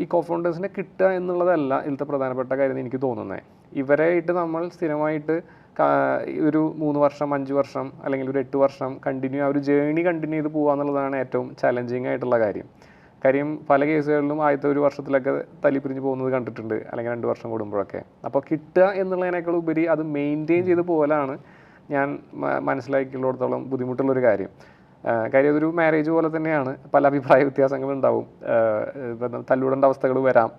S2: ഈ കോഫൗണ്ടേഴ്സിനെ കിട്ടുക എന്നുള്ളതല്ല ഇതിലത്തെ പ്രധാനപ്പെട്ട കാര്യം എനിക്ക് തോന്നുന്നത് ഇവരെ ആയിട്ട് നമ്മൾ സ്ഥിരമായിട്ട് ഒരു മൂന്ന് വർഷം അഞ്ച് വർഷം അല്ലെങ്കിൽ ഒരു എട്ട് വർഷം കണ്ടിന്യൂ ആ ഒരു ജേണി കണ്ടിന്യൂ ചെയ്ത് പോകുക എന്നുള്ളതാണ് ഏറ്റവും ചലഞ്ചിങ് ആയിട്ടുള്ള കാര്യം. കാര്യം പല കേസുകളിലും ആദ്യത്തെ ഒരു വർഷത്തിലൊക്കെ തല്ലിപ്പിരിഞ്ഞ് പോകുന്നത് കണ്ടിട്ടുണ്ട് അല്ലെങ്കിൽ രണ്ട് വർഷം കൂടുമ്പോഴൊക്കെ. അപ്പോൾ കിട്ടുക എന്നുള്ളതിനേക്കാൾ ഉപരി അത് മെയിന്റെയിൻ ചെയ്ത് പോലാണ് ഞാൻ മനസ്സിലാക്കിയുള്ളിടത്തോളം ബുദ്ധിമുട്ടുള്ളൊരു കാര്യം. കാര്യം അതൊരു മാരേജ് പോലെ തന്നെയാണ്. പല അഭിപ്രായ വ്യത്യാസങ്ങളും ഉണ്ടാവും. തല്ലൂടേണ്ട അവസ്ഥകൾ വരാം.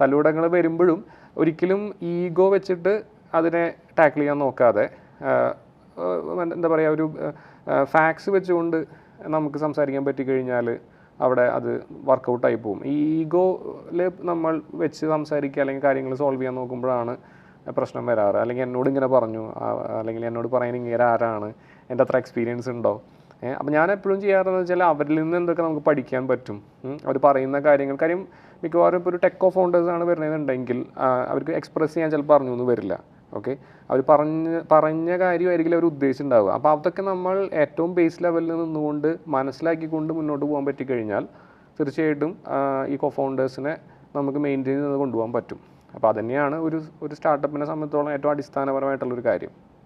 S2: തല്ലൂടങ്ങൾ വരുമ്പോഴും ഒരിക്കലും ഈഗോ വെച്ചിട്ട് അതിനെ ടാക്കിൾ ചെയ്യാൻ നോക്കാതെ എന്താ പറയുക ഒരു ഫാക്സ് വെച്ചുകൊണ്ട് നമുക്ക് സംസാരിക്കാൻ പറ്റിക്കഴിഞ്ഞാൽ അവിടെ അത് വർക്കൗട്ടായി പോകും. ഈ ഈഗോയിൽ നമ്മൾ വെച്ച് സംസാരിക്കുക അല്ലെങ്കിൽ കാര്യങ്ങൾ സോൾവ് ചെയ്യാൻ നോക്കുമ്പോഴാണ് പ്രശ്നം വരാറ്. അല്ലെങ്കിൽ എന്നോട് ഇങ്ങനെ പറഞ്ഞു. അല്ലെങ്കിൽ എന്നോട് പറയാൻ ഇങ്ങനെ ആരാണ്? എന്റെ അത്ര എക്സ്പീരിയൻസ് ഉണ്ടോ? അപ്പോൾ ഞാൻ എപ്പോഴും ചെയ്യാറെന്ന് വെച്ചാൽ അവരിൽ നിന്ന് എന്തൊക്കെ നമുക്ക് പഠിക്കാൻ പറ്റും. അവർ പറയുന്ന കാര്യങ്ങൾ. കാര്യം മിക്കവാറും ഇപ്പോൾ ഒരു ടെക്കോ ഫൗണ്ടേഴ്സ് ആണ് വരുന്നതെന്നുണ്ടെങ്കിൽ അവർക്ക് എക്സ്പ്രസ് ചെയ്യാൻ ചിലപ്പോൾ പറഞ്ഞു ഒന്നും വരില്ല. ഓക്കെ? അവർ പറഞ്ഞ പറഞ്ഞ കാര്യമായിരിക്കില്ല അവർ ഉദ്ദേശിച്ചിട്ടുണ്ടാവുക. അപ്പോൾ അതൊക്കെ നമ്മൾ ഏറ്റവും ബേസ് ലെവലിൽ നിന്നുകൊണ്ട് മനസ്സിലാക്കിക്കൊണ്ട് മുന്നോട്ട് പോകാൻ പറ്റിക്കഴിഞ്ഞാൽ തീർച്ചയായിട്ടും ഈ കൊഫൗണ്ടേഴ്സിനെ നമുക്ക് മെയിന്റെയിൻ ചെയ്ത് കൊണ്ടുപോകാൻ പറ്റും. അപ്പോൾ അതുതന്നെയാണ് ഒരു ഒരു സ്റ്റാർട്ടപ്പിനെ സംബന്ധിച്ചോളം ഏറ്റവും അടിസ്ഥാനപരമായിട്ടുള്ളൊരു കാര്യം.